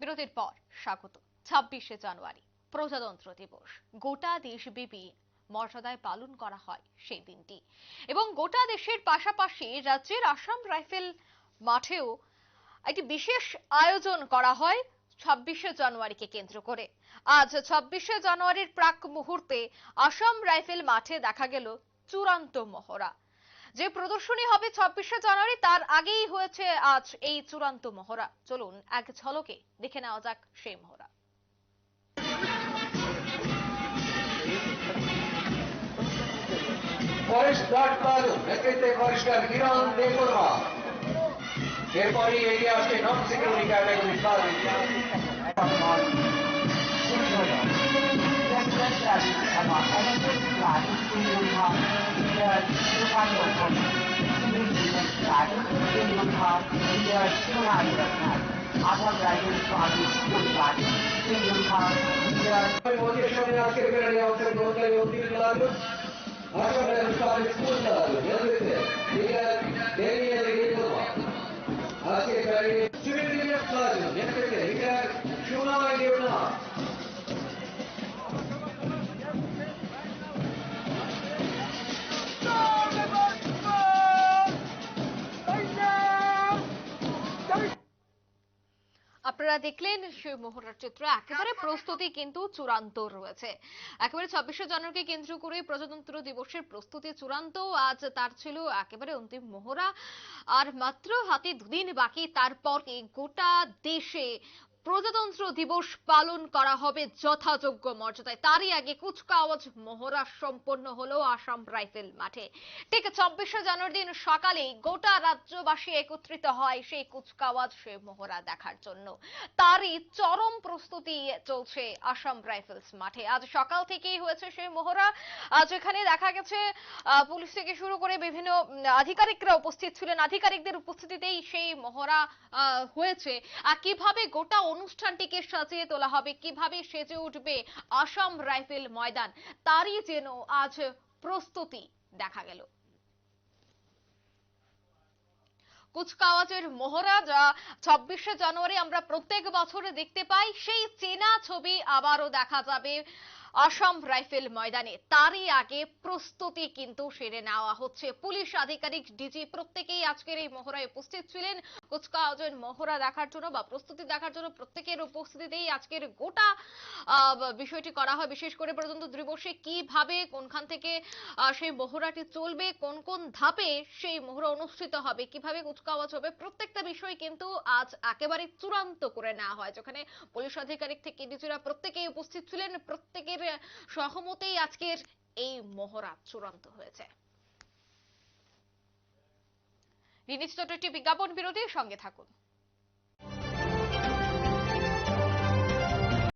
বিরতির পর স্বাগত। ছাব্বিশে জানুয়ারি, প্রজাতন্ত্র দিবস। গোটা দেশব্যাপী মর্যাদায় পালন করা হয় সেই দিনটি। এবং গোটা দেশের পাশাপাশি রাজ্যের আসাম রাইফেল মাঠেও একটি বিশেষ আয়োজন করা হয় ছাব্বিশে জানুয়ারিকে কেন্দ্র করে। আজ ছাব্বিশে জানুয়ারির প্রাক মুহূর্তে আসাম রাইফেল মাঠে দেখা গেল চূড়ান্ত মহড়া। যে প্রদর্শনী হবে ছাব্বিশে জানুয়ারি তার আগেই হয়েছে আজ এই চূড়ান্ত মহড়া। চলুন এক ঝলকে দেখে নেওয়া যাক সেই মহড়া। নেতৃত্বে কিরণ দেবর্মা এরপরই এগিয়ে আসছে নন সিকিউরিটি ক্যাটাগরি কালু মোদীর সঙ্গে আজকে বেড়ে অংশগ্রহণ করে উত্তীর্ণ লাগল আসাম রাজস্থান স্কুল চালালো নেতৃত্বে লিডার ডেলিয়া দেবর্মা আজকে বেড়ে সিভিল ডিফেন্স কালু নেতৃত্বে লিডার আপনারা দেখলেন সেই মহড়ার চিত্র একেবারে প্রস্তুতি কিন্তু চূড়ান্ত রয়েছে। একেবারে ছাব্বিশে জানুয়ারিকে কেন্দ্র করে প্রজাতন্ত্র দিবসের প্রস্তুতি চূড়ান্ত। আজ তার ছিল একেবারে অন্তিম মহড়া আর মাত্র হাতে দুদিন বাকি, তারপর গোটা দেশে প্রজাতন্ত্র দিবস পালন করা হবে যথাযোগ্য মর্যাদায়। তারই আগে কুচকাওয়াজ মহড়া সম্পন্ন হলো আসাম রাইফেল মাঠে। ঠিক ছাব্বিশে জানুয়ারি দিন সকালে গোটা রাজ্যবাসী একত্রিত হয় সেই কুচকাওয়াজ, সে মহড়া দেখার জন্য। তারই চরম প্রস্তুতি চলছে আসাম রাইফেলস মাঠে। আজ সকাল থেকেই হয়েছে সেই মহড়া আজ এখানে দেখা গেছে পুলিশ থেকে শুরু করে বিভিন্ন আধিকারিকরা উপস্থিত ছিলেন। আধিকারিকদের উপস্থিতিতেই সেই মহড়া হয়েছে। আর কীভাবে গোটা অনুষ্ঠানটিকে সাজিয়ে তোলা হবে। কীভাবে সেজে উঠবে আসাম রাইফেল ময়দান? তারই যেন আজ প্রস্তুতি দেখা গেল। কুচকাওয়াজের মহড়া যা ছাব্বিশে জানুয়ারি আমরা প্রত্যেক বছরে দেখতে পাই, সেই চেনা ছবি আবারও দেখা যাবে। আসাম রাইফেল ময়দানে তারই আগে প্রস্তুতি কিন্তু সেরে নেওয়া হচ্ছে। পুলিশ আধিকারিক ডিজি প্রত্যেকেই আজকের এই মহড়ায় উপস্থিত ছিলেন। কুচকাওয়াজের মহড়া দেখার জন্য বা প্রস্তুতি দেখার জন্য প্রত্যেকের উপস্থিতিতেই আজকের গোটা বিষয়টি করা হয়। বিশেষ করে পর্যন্ত দিবসে কীভাবে, কোনখান থেকে সেই মহড়াটি চলবে, কোন কোন ধাপে সেই মহড়া অনুষ্ঠিত হবে, কীভাবে কুচকাওয়াজ হবে, প্রত্যেকটা বিষয় কিন্তু আজ একেবারে চূড়ান্ত করে নেওয়া হয়। যেখানে পুলিশ আধিকারিক থেকে ডিজিরা প্রত্যেকেই উপস্থিত ছিলেন। প্রত্যেকের সহমতেই আজকের এই মহড়া চূড়ান্ত হয়েছে। বিজ্ঞাপন বিরতির সঙ্গে থাকুন।